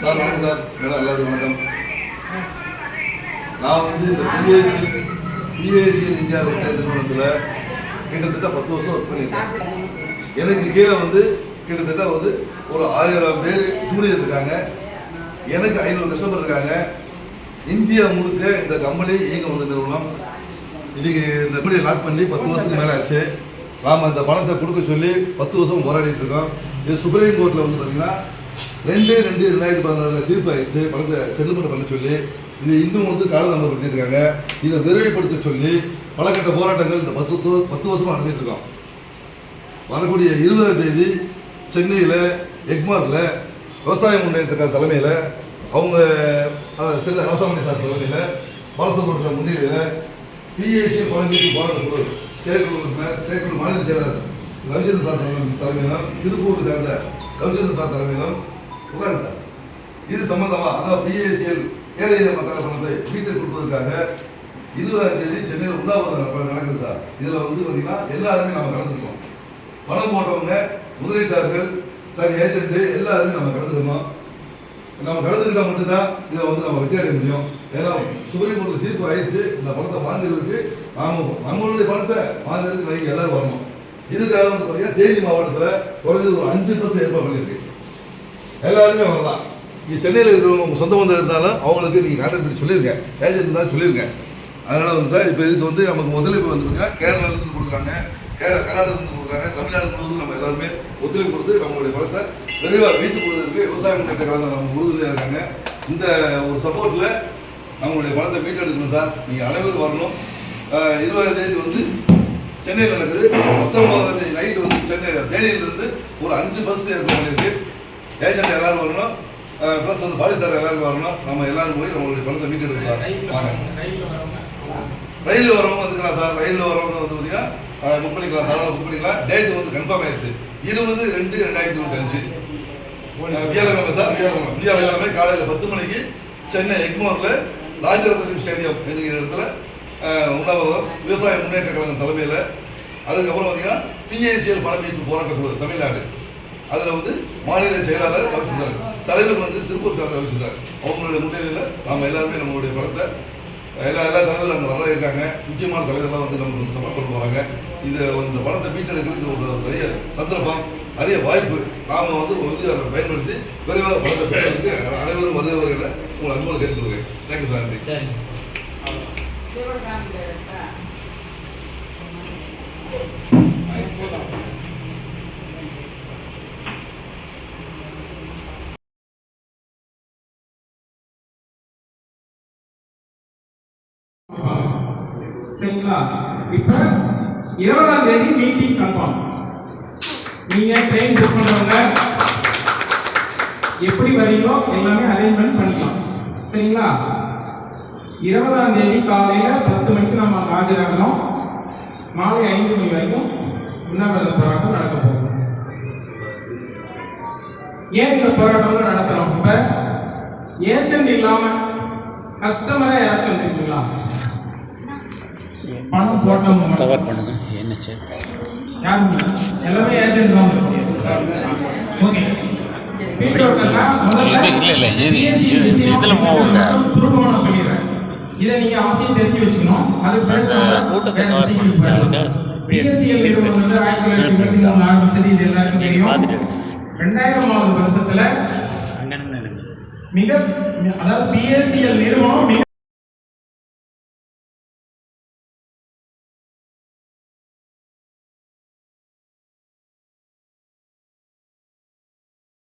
Sir வணக்கம் sir. Madam எல்லாத்துக்கும் வணக்கம். நான் வந்து இந்த பிஎஸ்சி பிஎஸ்சி இந்தியா நிறுவனத்தில் கிட்டத்தட்ட பத்து வருஷம் ஒர்க் பண்ணியிருக்கேன். எனக்கு கீழே வந்து கிட்டத்தட்ட வந்து ஒரு ஆயிரம் பேர் ஜூனியர் இருக்காங்க. எனக்கு ஐநூறு கஸ்டமர் இருக்காங்க. இந்தியா முழுக்க இந்த கம்பெனி இயங்க வந்த நிறுவனம். இன்னைக்கு இந்த கம்பெனியை லாக் பண்ணி பத்து வருஷத்துக்கு மேலே ஆச்சு. நாம் இந்த பணத்தை கொடுக்க சொல்லி பத்து வருஷம் போராடிட்டு இருக்கோம். இது சுப்ரீம் கோர்ட்டில் வந்து பார்த்தீங்கன்னா ரெண்டு ரெண்டு ரெண்டாயிரத்தி பதினாறுல தீர்ப்பாயிடுச்சு பணத்தை செட்டில்மெண்ட் பண்ண சொல்லி இது இன்னும் வந்து காலதாமதம் பண்ணியிருக்காங்க இதை விரைவுபடுத்த சொல்லி பல கட்ட போராட்டங்கள் இந்த பஸ் பத்து வருஷமாக நடந்துட்டு இருக்கோம் வரக்கூடிய இருபதாம் தேதி சென்னையில் எக்மாரில் விவசாய முன்னேற்ற தலைமையில் அவங்க செல்ல சில ரசமணி சார் தலைமையில் பாலசுப்ரமணியம் முன்னிலையில் பிஏசி குழந்தைக்கு போராட்டம் குழு செயற்குழு செயற்குழு மாநில செயலர் ரவிசந்திர சார் தலைமை- தலைமையிலும் திருப்பூர் சேர்ந்த ரவிச்சந்திரன் சார் தலைமையிலும் உட்காரு சார் இது சம்பந்தமா அதாவது பிஏசிஎல் ஏழை எளிய மக்கள் பணத்தை வீட்டுக்கு கொடுப்பதற்காக இருபதாம் தேதி சென்னையில் உண்ணாவிரதம் நடக்குது சார். இதில் வந்து பார்த்தீங்கன்னா எல்லாருமே நம்ம கலந்துருக்கோம் பணம் போட்டவங்க முதலீட்டாளர்கள் சார் ஏஜென்ட்டு எல்லாருமே நம்ம கலந்துக்கணும் நம்ம கலந்துக்கிட்டா மட்டும்தான் இதை வந்து நம்ம வெற்றி அடைய முடியும். ஏன்னா சுப்ரீம் கோர்ட்டில் தீர்ப்பு ஆயிடுச்சு. இந்த பணத்தை வாங்குறதுக்கு நாம நம்மளுடைய பணத்தை வாங்குறதுக்கு வைங்க எல்லாரும் வரணும். இதுக்காக வந்து பார்த்தீங்கன்னா தேனி மாவட்டத்தில் குறைஞ்சது ஒரு அஞ்சு பஸ் ஏற்பாடு பண்ணியிருக்கு. எல்லாருமே வரலாம். நீ சென்னையில் இருக்கிறவங்க உங்கள் சொந்த பந்தம் இருந்தாலும் அவங்களுக்கு நீங்கள் கான்டாக்ட் பண்ணி சொல்லியிருக்கேன் ஏஜென்ட் இருந்தாலும் சொல்லியிருக்கேன் அதனால் வந்து சார் இப்போ இதுக்கு வந்து நமக்கு முதலீப்பு வந்து பார்த்தீங்கன்னா கேரளாலேருந்து கொடுக்குறாங்க. கேரளா கர்நாடகத்துலேருந்து கொடுக்குறாங்க. தமிழ்நாடு முழுவதும் நம்ம எல்லாருமே ஒத்துழைப்பு கொடுத்து நம்மளுடைய பணத்தை விரைவாக வீட்டு கொடுக்கறதுக்கு விவசாயம் கட்ட கழகம் நம்ம உறுதுணையாக இருக்காங்க. இந்த ஒரு சப்போர்ட்டில் நம்மளுடைய பணத்தை மீட்டெடுக்கணும் சார். நீங்கள் அனைவரும் வரணும். இருபதாம் தேதி வந்து சென்னையில் நடக்குது. மொத்தம் தேதி நைட்டு வந்து சென்னை தேனியிலிருந்து ஒரு அஞ்சு பஸ் ஏற்பாடு பண்ணியிருக்கு ஏஜென்ட் எல்லாரும் வரணும். ப்ளஸ் வந்து சார் எல்லாரும் வரணும். நம்ம எல்லாரும் போய் நம்மளுடைய பணத்தை மீட்டு எடுக்கலாம் வாங்க. ரயிலில் வரவங்க வந்துக்கலாம் சார். ரயிலில் வரவங்க வந்து பார்த்தீங்கன்னா புக் பண்ணிக்கலாம். தாராளம் புக் பண்ணிக்கலாம். டேட் வந்து கன்ஃபார்ம் ஆயிடுச்சு. இருபது ரெண்டு ரெண்டாயிரத்தி இருபத்தஞ்சு வியாழக்கிழமை சார் வியாழக்கிழமை. வியாழக்கிழமை காலையில் பத்து மணிக்கு சென்னை எக்மோரில் ராஜரத்னம் ஸ்டேடியம் என்கிற இடத்துல உண்ணாவிரதம் விவசாய முன்னேற்ற கழகம் தலைமையில் அதுக்கப்புறம் பார்த்தீங்கன்னா பிஏசிஎல் பண மீட்பு போராட்ட குழு தமிழ்நாடு. அதில் வந்து மாநில செயலாளர் ரவிச்சந்திரன் தலைவர் வந்து திருப்பூர் சார் ரவிச்சந்திரன் அவங்களுடைய முன்னிலையில் நாம் எல்லாருமே நம்மளுடைய பணத்தை எல்லா எல்லா தலைவரும் அங்கே வர இருக்காங்க. முக்கியமான தலைவர்கள்லாம் வந்து நமக்கு வந்து சப்போர்ட் பண்ண போகிறாங்க இது இந்த பணத்தை மீட்டெடுக்கிறது ஒரு பெரிய சந்தர்ப்பம் அரிய வாய்ப்பு. நாம் வந்து வந்து அதை பயன்படுத்தி விரைவாக பணத்தை பெறுவதற்கு அனைவரும் வருகிறவர்களை உங்களை அன்போடு கேட்டுக்கொள்கிறேன். தேங்க்யூ சார் நன்றி சரி சரிங்களா? இப்ப இருபதாம் தேதி மீட்டிங் கன்ஃபார்ம். நீங்க ட்ரெயின் புக் பண்றவங்க எப்படி வரீங்களோ எல்லாமே அரேஞ்ச்மெண்ட் பண்ணிக்கலாம். சரிங்களா? இருபதாம் தேதி காலையில பத்து மணிக்கு நம்ம ஆஜராகணும். மாலை ஐந்து மணி வரைக்கும் உண்ணாவிரத போராட்டம் நடக்க போகும் ஏன் இந்த போராட்டம் நடத்துறோம்? இப்ப ஏஜென்ட் இல்லாம கஸ்டமரா யாராச்சும் வந்துருக்கீங்களா பணம் போட்டவங்க கவர் பண்ணுங்க. என்ன சரி? யாருங்க? எல்லாமே ஏஜென்ட் தான். ஓகே. இல்ல, இல்ல, இது- இதுல சொல்லிடுறேன். இதை நீங்க அவசியம் தெரிஞ்சு வச்சுக்கணும். அது கூட்டத்தை பிஎஸ்சிஎல் நிறுவனம் வந்து ஆயிரத்தி தொள்ளாயிரத்தி இருபத்தி மூணு ஆரம்பிச்சது இது எல்லாருக்கும் தெரியும். ரெண்டாயிரமாவது வருஷத்துல மிக அதாவது பிஎஸ்சிஎல் நிறுவனம் மிக